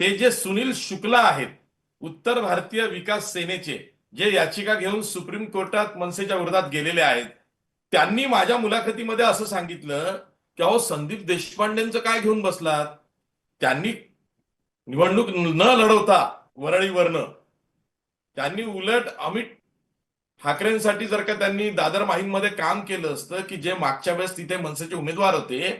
ते जे सुनील शुक्ला आहेत उत्तर भारतीय विकास सेनेचे जे याचिका घेऊन सुप्रीम कोर्टात मनसेच्या विरोधात गेलेले आहेत त्यांनी माझ्या मुलाखतीमध्ये असं सांगितलं की अहो संदीप देशपांडेंचं काय घेऊन बसलात? त्यांनी निवडणूक न लढवता वरळीवरनं त्यांनी उलट अमित ठाकरेंसाठी जर का त्यांनी दादर माहीममध्ये काम केलं असतं की जे मागच्या वेळेस तिथे मनसेचे उमेदवार होते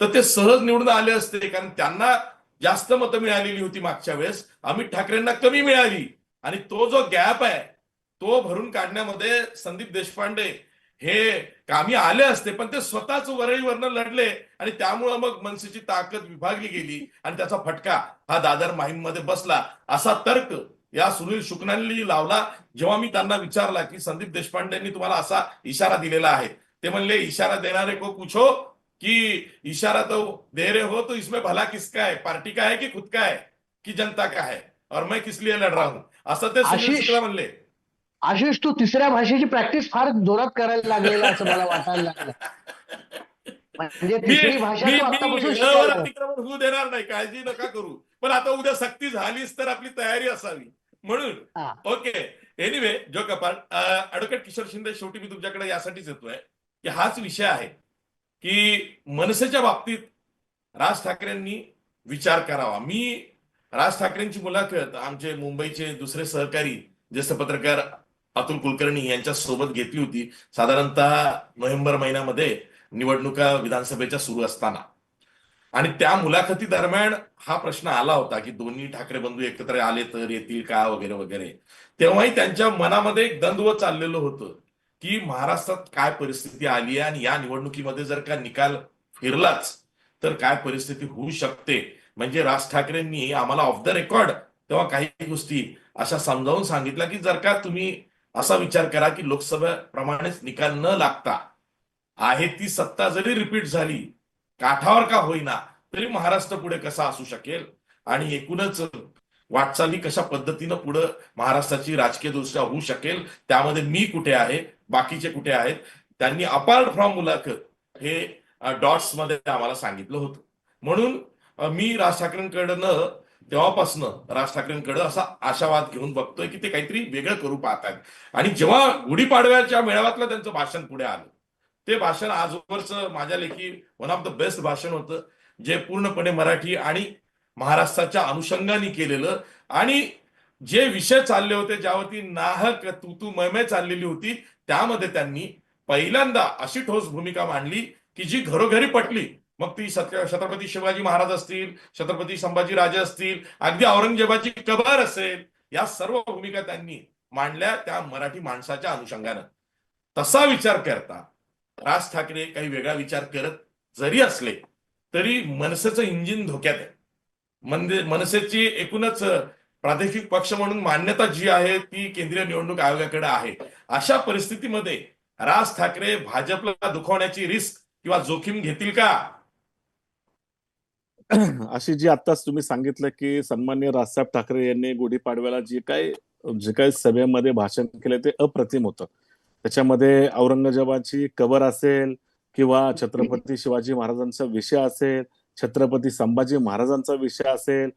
तर ते सहज निवडून आले असते कारण त्यांना जास्त मतं मिळालेली होती मागच्या वेळेस. अमित ठाकरेंना कमी मिळाली. आणि तो जो गॅप आहे तो भरून काढण्यामध्ये संदीप देशपांडे हे कामी आले असते पण ते स्वतःच वरळीवरनं लढले आणि त्यामुळं मग मनसेची ताकद विभागली गेली आणि त्याचा फटका हा दादर माहीममध्ये बसला. असा तर्क या सुनील शुक्लांनी लावला जेव्हा मी त्यांना विचारला की संदीप देशपांडेंनी तुम्हाला असा इशारा दिलेला आहे? ते म्हणले इशारा देणारे को पूछो कि इशारा तो दे रहे हो तो इसमें भला किसका है? पार्टी का है कि खुद का है? कि जनता का है? और मैं किस लिए लढ रहा हूं? असं ते शुक्ला म्हणले आशिष तू तिसऱ्या भाषेची प्रॅक्टिस फार जोरात करायला लागलेला असं मला वाटायला लागलं. म्हणजे तिसरी भाषा अतिक्रमण होऊ देणार नाही. काळजी नका करू. पण आता उद्या सक्ती झालीच तर आपली तयारी असावी. म्हणून. ओके. एनिवे जो कपाल ऍडव्होकेट किशोर शिंदे शेवटी मी तुमच्याकडे यासाठीच येतोय. की हाच विषय आहे. की मनसेच्या बाबतीत राज ठाकरेंनी विचार करावा. मी राज ठाकरेंची मुलाखत आमचे मुंबईचे दुसरे सहकारी ज्येष्ठ पत्रकार अतुल कुलकर्णी यांच्या सोबत घेतली होती. साधारणतः नोव्हेंबर महिन्यामध्ये निवडणुका विधानसभेच्या सुरू असताना. आणि त्या मुलाखती दरम्यान हा प्रश्न आला होता की दोन्ही ठाकरे बंधू एकत्र आले तर येतील का? वगैरे वगैरे. तेव्हाही त्यांच्या मनामध्ये एक द्वंद्व चाललेलं होतं. की महाराष्ट्रात काय परिस्थिती आली आहे आणि या निवडणुकीमध्ये जर का निकाल फिरलाच तर काय परिस्थिती होऊ शकते? म्हणजे राज ठाकरेंनी आम्हाला ऑफ द रेकॉर्ड तेव्हा काही गोष्टी अशा समजावून सांगितल्या की जर का तुम्ही असा विचार करा की लोकसभेप्रमाणेच निकाल न लागता आहे ती सत्ता जरी रिपीट झाली काठावर का होईना तरी महाराष्ट्र पुढे कसा असू शकेल? आणि एकूणच वाटचाली कशा पद्धतीनं पुढे महाराष्ट्राची राजकीय दृष्ट्या होऊ शकेल? त्यामध्ये मी कुठे आहे? बाकीचे कुठे आहेत? त्यांनी अपार्ट फ्रॉम मुलाखत हे डॉट्समध्ये आम्हाला सांगितलं होतं. म्हणून मी राज ठाकरेंकडनं तेव्हापासनं राज ठाकरेंकडे असा आशावाद घेऊन बघतोय की ते काहीतरी वेगळं करू पाहत आहेत आणि जेव्हा गुढीपाडव्याच्या मेळाव्यातलं त्यांचं भाषण पुढे आलं ते भाषण आजवरचं माझ्या लेखी वन ऑफ द बेस्ट भाषण होतं जे पूर्णपणे मराठी आणि महाराष्ट्राच्या अनुषंगाने केलेलं आणि जे विषय चालले होते ज्यावरती नाहक तू तू चाललेली होती त्यामध्ये त्यांनी पहिल्यांदा अशी ठोस भूमिका मांडली की जी घरोघरी पटली. मग ती छत्रपती शिवाजी महाराज असतील छत्रपती संभाजी राजे असतील अगदी औरंगजेबाची कबर असेल या सर्व भूमिका त्यांनी मांडल्या त्या मराठी माणसाच्या अनुषंगानं. तसा विचार करता राज ठाकरे काही वेगळा विचार करत जरी असले तरी मनसेचं इंजिन धोक्यात आहे. म्हणजे मनसेची एकूणच प्रादेशिक पक्ष म्हणून मान्यता जी आहे ती केंद्रीय निवडणूक आयोगाकडे आहे. अशा परिस्थितीमध्ये राज ठाकरे भाजपला दुखवण्याची रिस्क किंवा जोखीम घेतील का? अशी जी आताच तुम्ही सांगितलं की सन्मान्य राजसाहेब ठाकरे यांनी गुढीपाडव्याला जे काय जे काही सभेमध्ये भाषण केले ते अप्रतिम होतं. त्याच्यामध्ये औरंगजेबाची कबर असेल किंवा छत्रपती शिवाजी महाराजांचा विषय असेल छत्रपती संभाजी महाराजांचा विषय असेल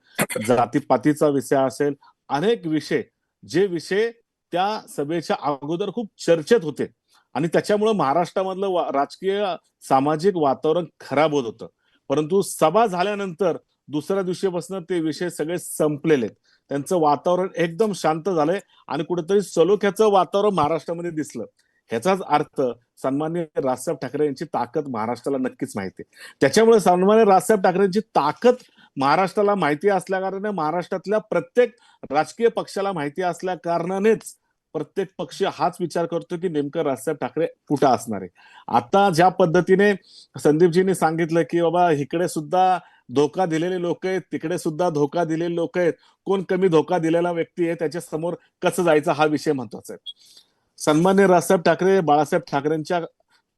जातीपातीचा विषय असेल अनेक विषय. जे विषय त्या सभेच्या अगोदर खूप चर्चेत होते. आणि त्याच्यामुळे महाराष्ट्रामधलं वा- राजकीय सामाजिक वातावरण खराब होत होतं. परंतु सभा झाल्यानंतर दुसऱ्या दिवशीपासून ते विषय सगळे संपलेले. आहेत. त्यांचं वातावरण एकदम शांत झालंय आणि कुठेतरी सलोख्याचं वातावरण महाराष्ट्रामध्ये दिसलं. ह्याचाच अर्थ सन्मान्य राजसाहेब ठाकरे यांची ताकद महाराष्ट्राला नक्कीच माहिती आहे. त्याच्यामुळे सन्मान्य राजसाहेब ठाकरेंची ताकद महाराष्ट्राला माहिती असल्या कारणाने महाराष्ट्रातल्या प्रत्येक राजकीय पक्षाला माहिती असल्या कारणानेच प्रत्येक पक्ष हाच विचार करतो की नेमकं राजसाहेब ठाकरे कुठं असणार आहे. आता ज्या पद्धतीने संदीपजींनी सांगितलं की बाबा इकडे सुद्धा धोका दिलेले लोक आहेत तिकडे सुद्धा धोका दिलेले लोक आहेत कोण कमी धोका दिलेला व्यक्ती आहे त्याच्यासमोर कसं जायचं हा विषय महत्त्वाचा आहे. सन्मान्य राजसाहेब ठाकरे बाळासाहेब ठाकरेंच्या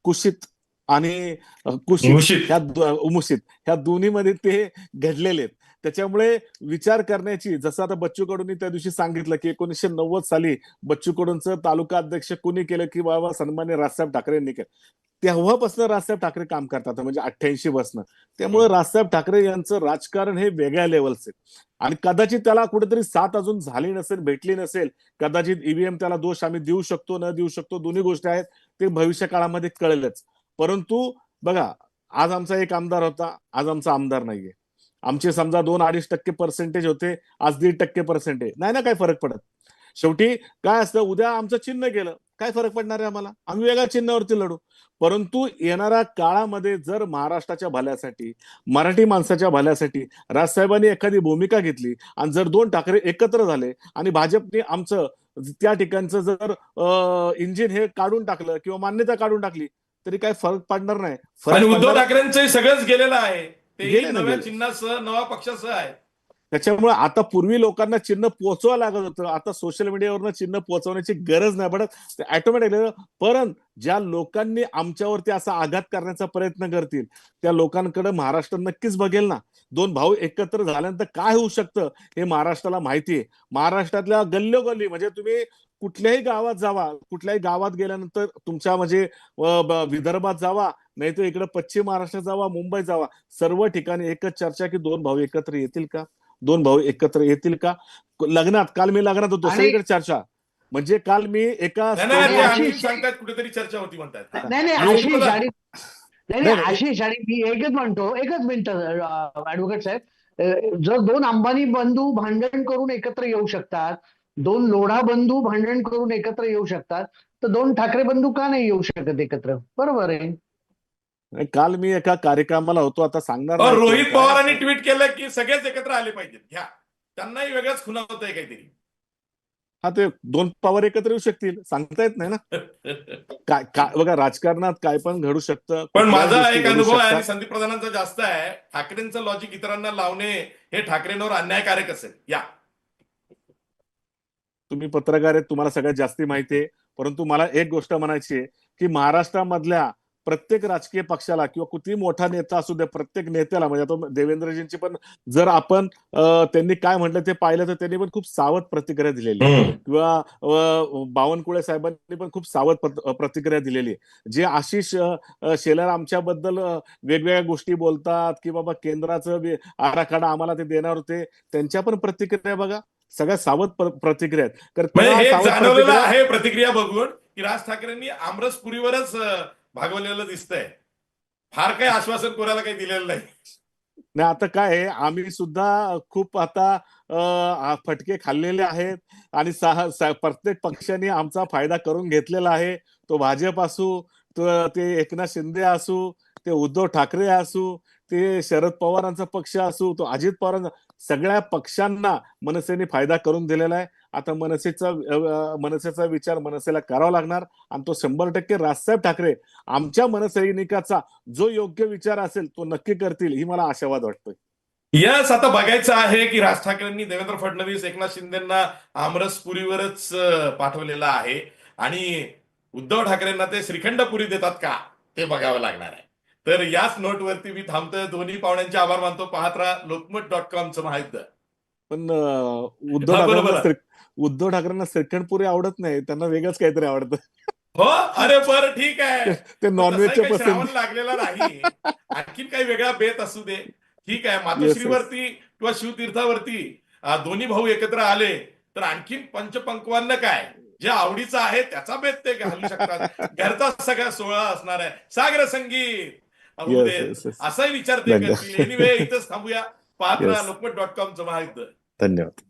कुशीत आणि कुशीत. ह्या दो- मुशीत ह्या दोन्हीमध्ये ते घडलेले आहेत. त्याच्यामुळे विचार करण्याची जसं आता बच्चू कडूंनी त्या दिवशी सांगितलं की एकोणीसशे नव्वद साली बच्चू कडूंचं तालुका अध्यक्ष कोणी केलं की बाबा सन्मान्य राजसाहेब ठाकरे यांनी केलं. तेव्हापासून राजसाहेब ठाकरे काम करतात म्हणजे अठ्ठ्याऐंशी बसनं त्यामुळे राजसाहेब ठाकरे यांचं राजकारण हे वेगळ्या लेवलचे आणि कदाचित त्याला कुठेतरी साथ अजून झाली नसेल भेटली नसेल कदाचित ईव्हीएम त्याला दोष आम्ही देऊ शकतो न देऊ शकतो दोन्ही गोष्टी आहेत ते भविष्य काळामध्ये कळेलच. परंतु बघा आज आमचा एक आमदार होता आज आमचा आमदार नाहीये. आमचे समजा दोन अडीच टक्के पर्सेंटेज होते आज दीड टक्के पर्सेंटेज नाही ना काय फरक पडत. शेवटी काय असतं उद्या आमचं चिन्ह गेलं. काय फरक पडणार आहे आम्हाला? आम्ही वेगळ्या चिन्हावरती लढू. परंतु येणाऱ्या काळामध्ये जर महाराष्ट्राच्या भल्यासाठी मराठी माणसाच्या भल्यासाठी राजसाहेबांनी एखादी भूमिका घेतली आणि जर दोन ठाकरे एकत्र झाले आणि भाजपने आमचं त्या ठिकाणचं जर इंजिन हे काढून टाकलं किंवा मान्यता काढून टाकली तरी काय फरक पडणार नाही. फरक उद्धव ठाकरेंचं सगळंच गेलेलं आहे. ते नव्या. चिन्हासह नवा पक्षासह आहे. त्याच्यामुळे आता पूर्वी लोकांना चिन्ह पोहोचवा लागत होतं. आता सोशल मीडियावरनं चिन्ह पोहोचवण्याची गरज नाही पडत. ते ऑटोमॅटिक परंतु ज्या लोकांनी आमच्यावरती असा आघात करण्याचा प्रयत्न करतील त्या लोकांकडे महाराष्ट्र नक्कीच बघेल ना. दोन भाऊ एकत्र झाल्यानंतर काय होऊ शकतं हे महाराष्ट्राला माहिती आहे. महाराष्ट्रातल्या गल्लोगल्ली म्हणजे तुम्ही कुठल्याही गावात जावा कुठल्याही गावात गेल्यानंतर तुमच्या म्हणजे विदर्भात जावा नाही तर इकडे पश्चिम महाराष्ट्रात जावा मुंबई जावा सर्व ठिकाणी एकच चर्चा की दोन भाऊ एकत्र येतील का? दोन भाऊ एकत्र येतील का? लग्नात काल मी लग्नात होतो सगळीकडे चर्चा. म्हणजे काल मी एका नाही, नाही, ते आणि आणखी आशिष- सांगतायत कुठेतरी चर्चा होती म्हणतात. नाही नाही आशिष. आणि नाही नाही, नाही आशिष आणि मी एकच म्हणतो एकच मिनिट ऍडव्होकेट साहेब. जर दोन अंबानी बंधू भांडण करून एकत्र येऊ शकतात दोन लोढा बंधू भांडण करून एकत्र येऊ शकतात तर दोन ठाकरे बंधू का नाही येऊ शकत एकत्र? बरोबर आहे. काल मी एका कार्यक्रमाला होतो आता सांगणार अहो, नाही रोहित. पवारांनी ट्विट केलं की सगळेच एकत्र आले पाहिजेत. घ्या. त्यांनाही वेगळंच खुना होत आहे काहीतरी. हा ते दोन पॉवर एकत्र येऊ शकतील. सांगता येत नाही ना. काय काय बघा राजकारणात काय पण घडू शकतं पण कुठल्याही माझा गोष्टी एक घडू अनुभव आहे आणि शकतात. संदीप प्रधानांचा जास्त आहे. ठाकरेंचं लॉजिक इतरांना लावणे हे ठाकरेंवर अन्यायकारक असेल. या. तुम्ही पत्रकार आहेत तुम्हाला सगळ्यात जास्ती माहिती आहे. परंतु मला एक गोष्ट म्हणायची आहे की महाराष्ट्रामधल्या प्रत्येक राजकीय पक्षाला किंवा किती मोठा नेता असू दे प्रत्येक नेत्याला म्हणजे आता देवेंद्रजींची पण जर आपण त्यांनी काय म्हटलं ते पाहिलं तर त्यांनी पण खूप सावध प्रतिक्रिया दिलेली. किंवा बावनकुळे साहेबांनी पण खूप सावध प्रत- प्रतिक्रिया दिलेली जे आशिष शेलार आमच्याबद्दल वेगवेगळ्या गोष्टी बोलतात की बाबा केंद्राचं आराखडा आम्हाला ते देणार होते त्यांच्या पण प्रतिक्रिया बघा. सगळ्या सावध प्र- प्रतिक्रिया आहेत. तर म्हणजे जाणवलेलं प्रतिक्रिया आहे प्रतिक्रिया बघून की राज ठाकरेंनी आमरसपुरीवरच भागवलेलं दिसतंय. फार काही आश्वासन कोणाला काही दिलेलं नाही. नाही आता काय आहे आम्ही सुद्धा खूप आता फटके खाल्लेले आहेत आणि प्रत्येक पक्षाने आमचा फायदा करून घेतलेला आहे. तो भाजप असू ते एकनाथ शिंदे असू ते उद्धव ठाकरे असू ते शरद पवारांचा पक्ष असू तो अजित पवारांचा सगळ्या पक्षांना मनसेने फायदा करून दिलेला आहे. आता मनसेचा मनसेचा विचार मनसेला करावा लागणार आणि तो शंभर टक्के राजसाहेब ठाकरे आमच्या मनसैनिकाचा जो योग्य विचार असेल तो नक्की करतील ही मला आशावाद वाटतोय. यस आता बघायचं आहे की राज ठाकरेंनी देवेंद्र फडणवीस एकनाथ शिंदेना आमरसपुरीवरच पाठवलेला आहे. आणि उद्धव ठाकरेंना ते श्रीखंडपुरी देतात का? ते बघावं लागणार आहे. तर याच नोटवरती मी थांबतोय. दोन्ही पाहुण्यांचे आभार मानतो. पाहत राहा. लोकमत डॉट कॉमचं माहिती पण उद्धव ठाकरेंना. श्री- उद्धव ठाकरेंना श्रीखंडपुरी आवडत नाही. त्यांना वेगळंच काहीतरी आवडतं. हो? अरे बरं ठीक आहे. ते श्रावण पसंत. लागलेला नाही. आणखीन काही वेगळा बेत असू दे. ठीक आहे. मातोश्रीवरती किंवा शिवतीर्थावरती दोन्ही भाऊ एकत्र आले तर आणखीन पंचपंकवान काय? जे आवडीचं आहे त्याचा बेत ते घालू शकतात. घरचा सगळा सोहळा असणार आहे. सागर संगीत! असाही विचार ते. करतील एनिवे इथंच थांबूया पाहत. राहा लोकमत डॉट कॉमचं माहिती धन्यवाद